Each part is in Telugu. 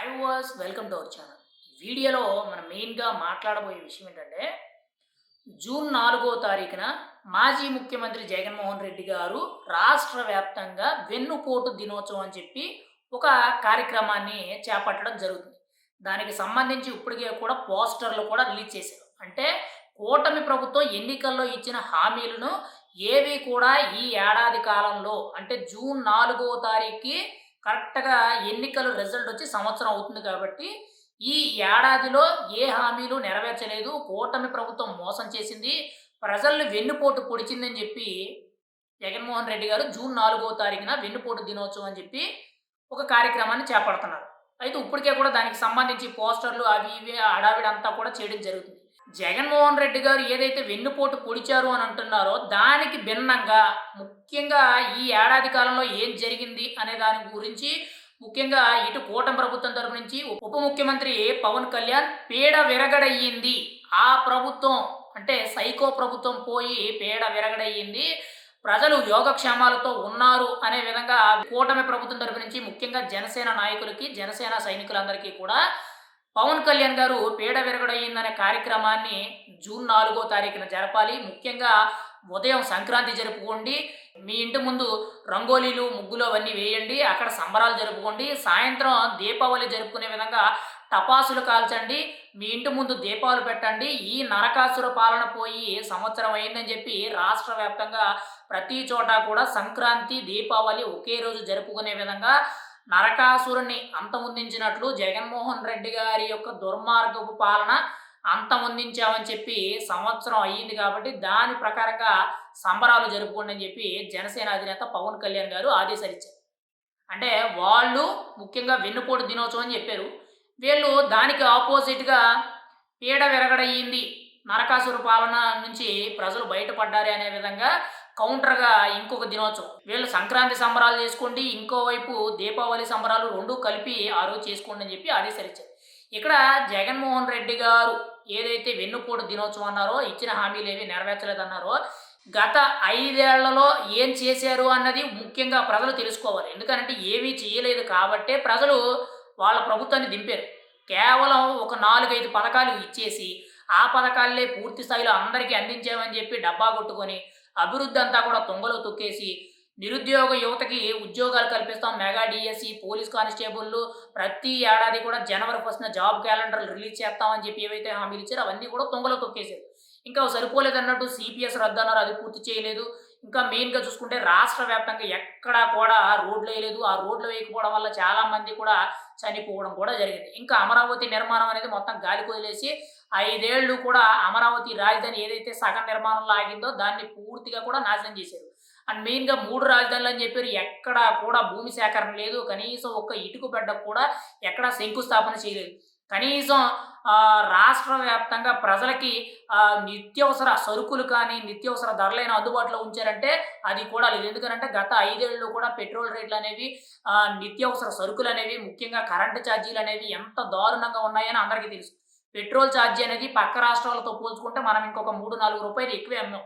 Hi was welcome to our channel వీడియోలో మనం మెయిన్గా మాట్లాడబోయే విషయం ఏంటంటే జూన్ నాలుగో తారీఖున మాజీ ముఖ్యమంత్రి జగన్మోహన్ రెడ్డి గారు రాష్ట్ర వ్యాప్తంగా వెన్నుపోటు దినోత్సవం అని చెప్పి ఒక కార్యక్రమాన్ని చేపట్టడం జరుగుతుంది. దానికి సంబంధించి ఇప్పటికే కూడా పోస్టర్లు కూడా రిలీజ్ చేశారు. అంటే కూటమి ప్రభుత్వం ఎన్నికల్లో ఇచ్చిన హామీలను ఏవి కూడా ఈ ఏడాది కాలంలో అంటే జూన్ నాలుగో తారీఖుకి కరెక్ట్గా ఎన్నికలు రిజల్ట్ వచ్చి సంవత్సరం అవుతుంది కాబట్టి ఈ ఏడాదిలో ఏ హామీలు నెరవేర్చలేదు. కూటమి ప్రభుత్వం మోసం చేసింది. ప్రజల్ని వెన్నుపోటు పొడిచిందని చెప్పి జగన్మోహన్ రెడ్డి గారు జూన్ నాలుగో తారీఖున వెన్నుపోటు దినోత్సవం అని చెప్పి ఒక కార్యక్రమాన్ని చేపడుతున్నారు. అయితే ఇప్పటికే కూడా దానికి సంబంధించి పోస్టర్లు అవి ఇవి హడావిడి అంతా కూడా చేయడం జరుగుతుంది. జగన్మోహన్ రెడ్డి గారు ఏదైతే వెన్నుపోటు పొడిచారు అని అంటున్నారో దానికి భిన్నంగా ముఖ్యంగా ఈ ఏడాది కాలంలో ఏం జరిగింది అనే దాని గురించి ముఖ్యంగా ఇటు కూటమి ప్రభుత్వం తరపు నుంచి ఉప ముఖ్యమంత్రి పవన్ కళ్యాణ్ పీడ విరగడయ్యింది. ఆ ప్రభుత్వం అంటే సైకో ప్రభుత్వం పోయి పీడ విరగడయ్యింది. ప్రజలు యోగక్షేమాలతో ఉన్నారు అనే విధంగా కూటమి ప్రభుత్వం తరపు నుంచి ముఖ్యంగా జనసేన నాయకులకి జనసేన సైనికులందరికీ కూడా పవన్ కళ్యాణ్ గారు పీడ విరగడయ్యిందనే కార్యక్రమాన్ని జూన్ నాలుగో తారీఖున జరపాలి. ముఖ్యంగా ఉదయం సంక్రాంతి జరుపుకోండి. మీ ఇంటి ముందు రంగోలీలు ముగ్గులు అవన్నీ వేయండి. అక్కడ సంబరాలు జరుపుకోండి. సాయంత్రం దీపావళి జరుపుకునే విధంగా టపాసులు కాల్చండి. మీ ఇంటి ముందు దీపాలు పెట్టండి. ఈ నరకాసుర పాలన పోయి సంవత్సరం అయిందని చెప్పి రాష్ట్ర వ్యాప్తంగా ప్రతి చోట కూడా సంక్రాంతి దీపావళి ఒకే రోజు జరుపుకునే విధంగా నరకాసురుని అంతమొందించినట్లు జగన్మోహన్ రెడ్డి గారి యొక్క దుర్మార్గపు పాలన అంతమొందించామని చెప్పి సంవత్సరం అయ్యింది కాబట్టి దాని ప్రకారంగా సంబరాలు జరుపుకోండి అని చెప్పి జనసేన అధినేత పవన్ కళ్యాణ్ గారు ఆదేశాలు ఇచ్చారు అంటే వాళ్ళు ముఖ్యంగా వెన్నుపోటు దినోత్సవం అని చెప్పారు. వీళ్ళు దానికి ఆపోజిట్గా పీడ విరగడయ్యింది. నరకాసుర పాలన నుంచి ప్రజలు బయటపడ్డారే అనే విధంగా కౌంటర్గా ఇంకొక దినోత్సవం. వీళ్ళు సంక్రాంతి సంబరాలు చేసుకోండి ఇంకోవైపు దీపావళి సంబరాలు రెండు కలిపి ఆ రోజు చేసుకోండి అని చెప్పి ఆదేశాలిచ్చారు ఇక్కడ జగన్మోహన్ రెడ్డి గారు ఏదైతే వెన్నుపోటు దినోత్సవం అన్నారో ఇచ్చిన హామీలు ఏవి నెరవేర్చలేదన్నారో గత ఐదేళ్ళలో ఏం చేశారు అన్నది ముఖ్యంగా ప్రజలు తెలుసుకోవాలి. ఎందుకంటే ఏమీ చేయలేదు కాబట్టే ప్రజలు వాళ్ళ ప్రభుత్వాన్ని దింపారు. కేవలం ఒక నాలుగైదు పథకాలు ఇచ్చేసి ఆ పథకాలే పూర్తి స్థాయిలో అందరికీ అందించామని చెప్పి డబ్బా కొట్టుకొని అభివృద్ధి అంతా కూడా తుంగలో తొక్కేసి నిరుద్యోగ యువతకి ఉద్యోగాలు కల్పిస్తాం. మెగా డిఎస్సి పోలీస్ కానిస్టేబుల్లు ప్రతి ఏడాది కూడా జనవరి ఫస్ట్న జాబ్ క్యాలెండర్లు రిలీజ్ చేస్తామని చెప్పి ఏవైతే హామీలు ఇచ్చారో అవన్నీ కూడా తొంగలో తొక్కేశారు. ఇంకా సరిపోలేదు అన్నట్టు సిపిఎస్ రద్దు అన్నారు. అది పూర్తి చేయలేదు. ఇంకా మెయిన్గా చూసుకుంటే రాష్ట్ర వ్యాప్తంగా ఎక్కడా కూడా రోడ్లు వేయలేదు. ఆ రోడ్లు వేయకపోవడం వల్ల చాలా మంది కూడా చనిపోవడం కూడా జరిగింది. ఇంకా అమరావతి నిర్మాణం అనేది మొత్తం గాలి కొదిలేసి ఐదేళ్ళు కూడా అమరావతి రాజధాని ఏదైతే సగం నిర్మాణంలో ఆగిందో దాన్ని పూర్తిగా కూడా నాశనం చేశారు. అండ్ మెయిన్గా మూడు రాజధానులు అని చెప్పారు. ఎక్కడా కూడా భూమి సేకరణ లేదు. కనీసం ఒక్క ఇటుకు బిడ్డకు కూడా ఎక్కడా శంకుస్థాపన చేయలేదు. కనీసం రాష్ట్ర వ్యాప్తంగా ప్రజలకి నిత్యవసర సరుకులు కానీ నిత్యవసర ధరలైన అందుబాటులో ఉంచారంటే అది కూడా లేదు. ఎందుకంటే గత ఐదేళ్ళు కూడా పెట్రోల్ రేట్లు అనేవి నిత్యవసర సరుకులు అనేవి ముఖ్యంగా కరెంటు ఛార్జీలు అనేవి ఎంత దారుణంగా ఉన్నాయని అందరికీ తెలుసు. పెట్రోల్ ఛార్జీ అనేది పక్క రాష్ట్రాలతో పోల్చుకుంటే మనం ఇంకొక మూడు నాలుగు రూపాయలు ఎక్కువే అమ్మాం.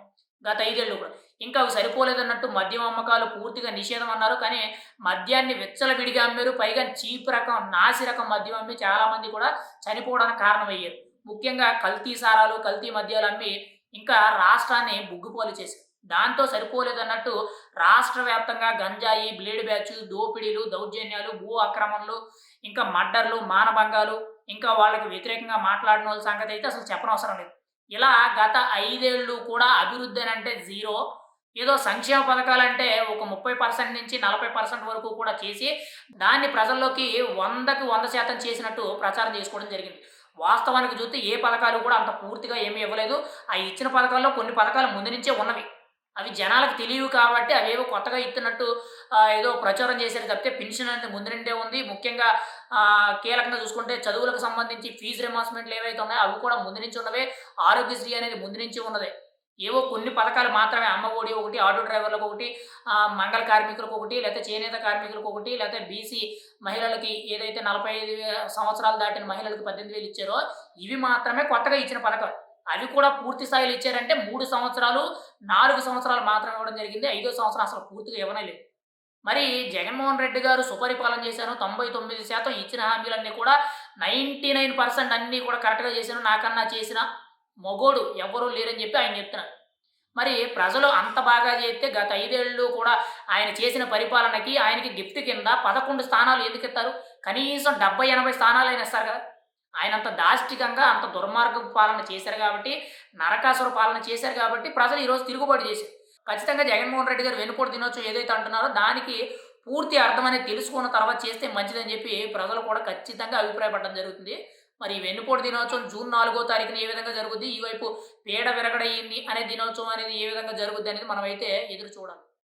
గత ఐదేళ్ళు కూడా. ఇంకా అవి సరిపోలేదన్నట్టు మద్యం అమ్మకాలు పూర్తిగా నిషేధం అన్నారు. కానీ మద్యాన్ని విచ్చలవిడిగా అమ్మారు. పైగా చీప్ రకం నాసి రకం మద్యం అమ్మి చాలామంది కూడా చనిపోవడానికి కారణమయ్యారు. ముఖ్యంగా కల్తీ సారాలు కల్తీ మద్యాలు అమ్మి ఇంకా రాష్ట్రాన్ని బుగ్గుపోలు చేశారు. దాంతో సరిపోలేదన్నట్టు రాష్ట్ర వ్యాప్తంగా గంజాయి బ్లేడ్ బ్యాచ్ దోపిడీలు దౌర్జన్యాలు భూ అక్రమణలు ఇంకా మర్డర్లు మానభంగాలు ఇంకా వాళ్ళకి వ్యతిరేకంగా మాట్లాడిన వాళ్ళ సంగతి అయితే అసలు చెప్పనవసరం లేదు. ఇలా గత ఐదేళ్ళు కూడా అభివృద్ధి అని అంటే జీరో. ఏదో సంక్షేమ పథకాలంటే ఒక ముప్పై పర్సెంట్ నుంచి నలభై పర్సెంట్ వరకు కూడా చేసి దాన్ని ప్రజల్లోకి వందకు వంద శాతం చేసినట్టు ప్రచారం చేసుకోవడం జరిగింది. వాస్తవానికి చూస్తే ఏ పథకాలు కూడా అంత పూర్తిగా ఏమీ ఇవ్వలేదు. ఆ ఇచ్చిన పథకాల్లో కొన్ని పథకాలు ముందు నుంచే ఉన్నవి. అవి జనాలకు తెలియవు కాబట్టి అవేవో కొత్తగా ఇస్తున్నట్టు ఏదో ప్రచారం చేశారు తప్పితే పెన్షన్ అనేది ముందు నుండే ఉంది. ముఖ్యంగా కీలకంగా చూసుకుంటే చదువులకు సంబంధించి ఫీజు రిమార్స్మెంట్లు ఏవైతే ఉన్నాయో అవి కూడా ముందు నుంచి ఉన్నవే. ఆరోగ్యశ్రీ అనేది ముందు నుంచి ఉన్నదే. ఏవో కొన్ని పథకాలు మాత్రమే అమ్మ ఒడి ఒకటి ఆటో డ్రైవర్లకు ఒకటి మంగళ కార్మికులకు ఒకటి లేకపోతే చేనేత కార్మికులకు ఒకటి లేకపోతే బీసీ మహిళలకి ఏదైతే నలభై ఐదు సంవత్సరాలు దాటిన మహిళలకు పద్దెనిమిది వేలు ఇచ్చారో ఇవి మాత్రమే కొత్తగా ఇచ్చిన పథకాలు. అవి కూడా పూర్తి స్థాయిలో ఇచ్చారంటే మూడు సంవత్సరాలు నాలుగు సంవత్సరాలు మాత్రమే ఇవ్వడం జరిగింది. ఐదో సంవత్సరం అసలు పూర్తిగా ఇవ్వనే లేదు మరి జగన్మోహన్ రెడ్డి గారు సుపరిపాలన చేశాను తొంభై తొమ్మిది శాతం ఇచ్చిన హామీలన్నీ కూడా నైంటీ నైన్ పర్సెంట్ అన్నీ కూడా కరెక్ట్గా చేశాను నాకన్నా చేసిన మొగోడు ఎవ్వరూ లేరని చెప్పి ఆయన చెప్తున్నారు. మరి ప్రజలు అంత బాగా చేస్తే గత ఐదేళ్ళు కూడా ఆయన చేసిన పరిపాలనకి ఆయనకి గిఫ్ట్ కింద పదకొండు స్థానాలు ఎందుకు ఇస్తారు? కనీసం డెబ్బై ఎనభై స్థానాలు అయినా ఇస్తారు కదా. ఆయన అంత దాష్టికంగా అంత దుర్మార్గ పాలన చేశారు కాబట్టి నరకాసుర పాలన చేశారు కాబట్టి ప్రజలు ఈరోజు తిరుగుబాటు చేశారు. ఖచ్చితంగా జగన్మోహన్ రెడ్డి గారు వెనుకోటి తినొచ్చు ఏదైతే అంటున్నారో దానికి పూర్తి అర్థం అనేది తెలుసుకున్న తర్వాత చేస్తే మంచిదని చెప్పి ప్రజలు కూడా ఖచ్చితంగా అభిప్రాయపడడం జరుగుతుంది. మరి ఈ వెన్నుపోటు దినోత్సవం జూన్ నాలుగో తారీఖున ఏ విధంగా జరుగుద్ది? ఈ వైపు పేడ విరగడయింది అనే దినోత్సవం అనేది ఏ విధంగా జరుగుద్ది అనేది మనమైతే ఎదురు చూడాలి.